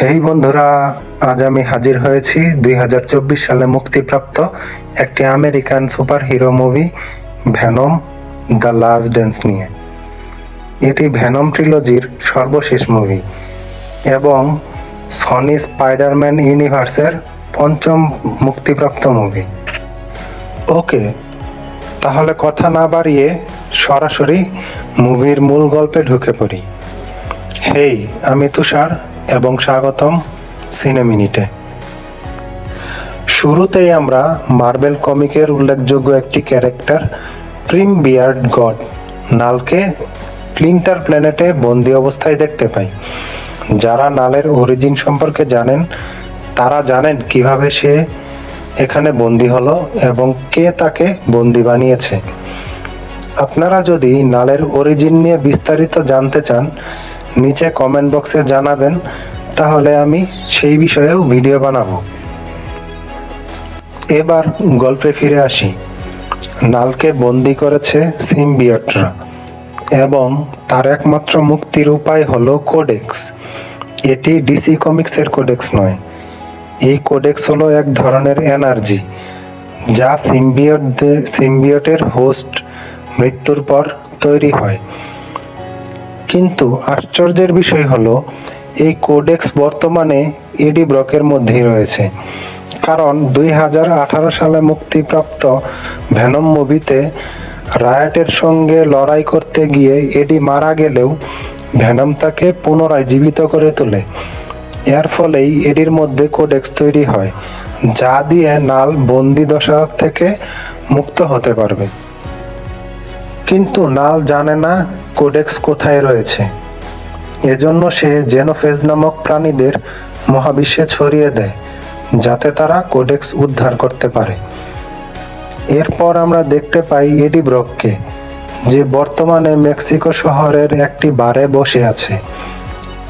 হেই বন্ধুরা, আজ আমি হাজির হয়েছি দুই হাজার চব্বিশ সালে মুক্তিপ্রাপ্ত একটি American super hero movie Venom the last dance নিয়ে। এটি ভ্যানম ট্রিলজির সর্বশেষ মুভি এবং সনি স্পাইডারম্যান ইউনিভার্সের পঞ্চম মুক্তিপ্রাপ্ত মুভি। ওকে, তাহলে কথা না বাড়িয়ে সরাসরি মুভির মূল গল্পে ঢুকে পড়ি। হেই, আমি তুষার। এবং স্বাগতম সিনেমিনিটে শুরুতেই আমরা মার্বেল কমিকের উল্লেখযোগ্য একটি ক্যারেক্টার, প্রিম বিয়ার্ড গড নালকে ক্লিন্টার প্ল্যানেটে বন্দি অবস্থায় দেখতে পাই। যারা নালের অরিজিন সম্পর্কে জানেন, তারা জানেন কীভাবে সে এখানে বন্দি হলো এবং কে তাকে বন্দি বানিয়েছে। আপনারা যদি নালের অরিজিন নিয়ে বিস্তারিত জানতে চান নিচে কমেন্ট বক্সে জানাবেন, তাহলে আমি সেই বিষয়েও ভিডিও বানাবো। এবার গল্পে ফিরে আসি। নালকে বন্দি করেছে সিমবিয়টরা এবং তার একমাত্র মুক্তির উপায় হলো কোডেক্স এটি ডিসি কমিক্সের কোডেক্স নয়। এই কোডেক্স হলো এক ধরনের এনার্জি যা সিম্বিয়টদের সিম্বিয়টের হোস্ট মৃত্যুর পর তৈরি হয়। কিন্তু আশ্চর্যের বিষয় হলো, এই কোডেক্স বর্তমানে এডি ব্রকের মধ্যেই রয়েছে। কারণ দুই হাজার আঠারো সালে মুক্তিপ্রাপ্ত ভ্যানম মুভিতে রায়াটের সঙ্গে লড়াই করতে গিয়ে এডি মারা গেলেও ভ্যানম তাকে পুনরায় জীবিত করে তোলে। এর ফলেই এডির মধ্যে কোডেক্স তৈরি হয়, যা দিয়ে নাল বন্দি দশা থেকে মুক্ত হতে পারবে। কিন্তু নাল জানে না কোডেক্স কোথায় রয়েছে? এজন্য সে জেনোফেজ নামক প্রাণীদের মহাবিশ্বে ছড়িয়ে দেয়, যাতে তারা কোডেক্স উদ্ধার করতে পারে। এরপর আমরা দেখতে পাই এডি ব্রককে যে বর্তমানে মেক্সিকো শহরের একটি বারে বসে আছে।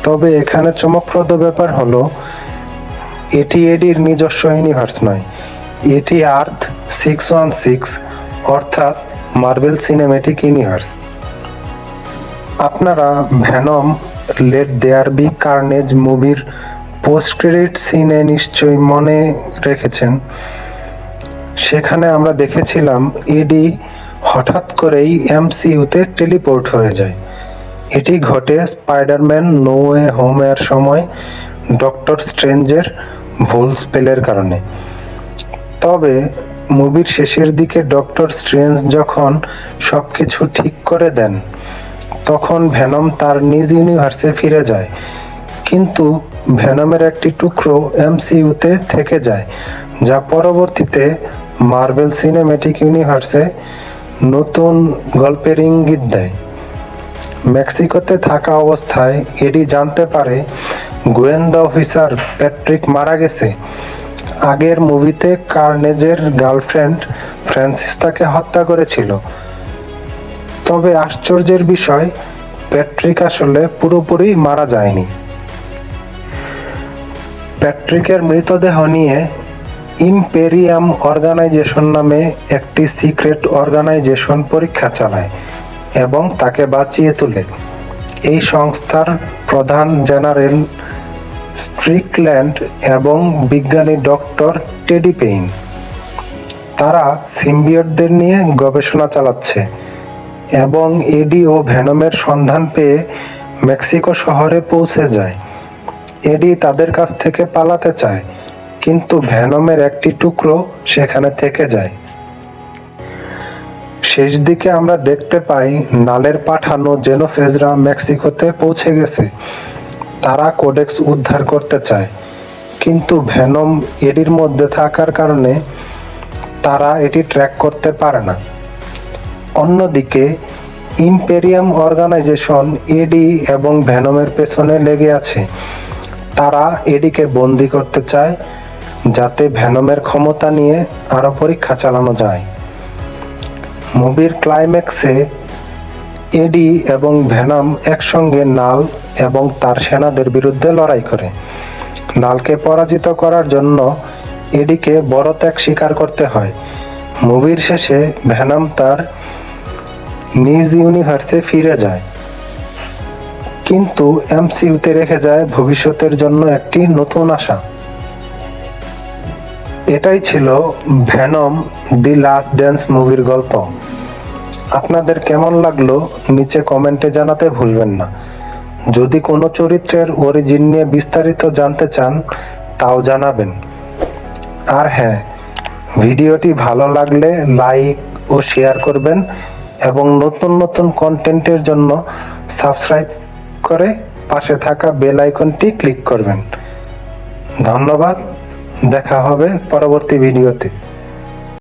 তবে এখানে চমকপ্রদ ব্যাপার হলো, এটি এডির নিজস্ব ইউনিভার্স নয়। এটি আর্থ সিক্স ওয়ান সিক্স, অর্থাৎ মার্বেল সিনেমেটিক ইউনিভার্স। আপনারা Venom, let there be Carnage মুভির পোস্ট ক্রেডিট সিনে নিশ্চয়ই মনে রেখেছেন। সেখানে আমরা দেখেছিলাম এডি হঠাৎ করেই এমসিইউতে টেলিপোর্ট হয়ে যায়। এটি ঘটে স্পাইডারম্যান নো ওয়ে হোম এর সময় ডক্টর স্ট্রেঞ্জের ভুল স্পেলের কারণে। তবে মুভির শেষের দিকে ডক্টর স্ট্রেঞ্জ যখন সব কিছু ঠিক করে দেন তখন ভ্যানম তার নিজ ইউনিভার্সে ফিরে যায়। কিন্তু ভ্যানমের একটি টুকরো এমসিইউতে থেকে যায়, যা পরবর্তীতে মার্বেল সিনেমেটিক ইউনিভার্সে নতুন গল্পের ইঙ্গিত দেয়। মেক্সিকোতে থাকা অবস্থায় এডি জানতে পারে গোয়েন্দা অফিসার প্যাট্রিক মারা গেছে। আগের মুভিতে কার্নেজের গার্লফ্রেন্ড ফ্রান্সিস তাকে হত্যা করেছিল। তবে আশ্চর্যের বিষয়, প্যাট্রিক আসলে পুরোপুরি মারা যায়নি। প্যাট্রিকের মৃতদেহ নিয়ে ইম্পেরিয়াম অর্গানাইজেশন নামে একটি সিক্রেট অর্গানাইজেশন পরীক্ষা চালায় এবং তাকে বাঁচিয়ে তোলে। এই সংস্থার প্রধান জেনারেল স্ট্রিকল্যান্ড এবং বিজ্ঞানী ডক্টর টেডি পেইন। তারা সিম্বিয়টদের নিয়ে গবেষণা চালাচ্ছে। এবং এডি ও ভ্যানমের সন্ধান পেয়ে মেক্সিকো শহরে পৌঁছে যায়। এডি তাদের কাছ থেকে পালাতে চায়, কিন্তু ভ্যানমের একটি টুকরো সেখানে থেকে যায়। শেষ দিকে আমরা দেখতে পাই নালের পাঠানো জেনোফেজরা মেক্সিকোতে পৌঁছে গেছে। তারা কোডেক্স উদ্ধার করতে চায়, কিন্তু ভ্যানম এডির মধ্যে থাকার কারণে তারা এটি ট্র্যাক করতে পারে না। অন্যদিকে, ইম্পেরিয়াম অর্গানাইজেশন এডি এবং ভ্যানমের পেছনে লেগে আছে। তারা এডিকে বন্দি করতে চায়, যাতে ভ্যানমের ক্ষমতা নিয়ে আরও পরীক্ষা চালানো যায়। মুভির ক্লাইম্যাক্সে, এডি এবং ভ্যানাম একসঙ্গে নাল এবং তার সেনাদের বিরুদ্ধে লড়াই করে। নালকে পরাজিত করার জন্য এডিকে বড় ত্যাগ স্বীকার করতে হয়। মুভির শেষে ভ্যানাম তার নিজ ইউনিভার্সে ফিরে যায়। কিন্তু এমসিইউতে রেখে যায় ভবিষ্যতের জন্য একটি নতুন আশা। এটাই ছিল ভ্যানম দি লাস্ট ড্যান্স মুভির গল্প। আপনাদের কেমন লাগল নিচে কমেন্টে জানাতে ভুলবেন না। যদি কোনো চরিত্রের অরিজিন নিয়ে বিস্তারিত জানতে চান, তাও জানাবেন। আর হ্যাঁ ভিডিওটি ভালো লাগলে লাইক ও শেয়ার করবেন। এবং নতুন নতুন কন্টেন্টের জন্য সাবস্ক্রাইব করে পাশে থাকা বেল আইকনটি ক্লিক করবেন। ধন্যবাদ, দেখা হবে পরবর্তী ভিডিওতে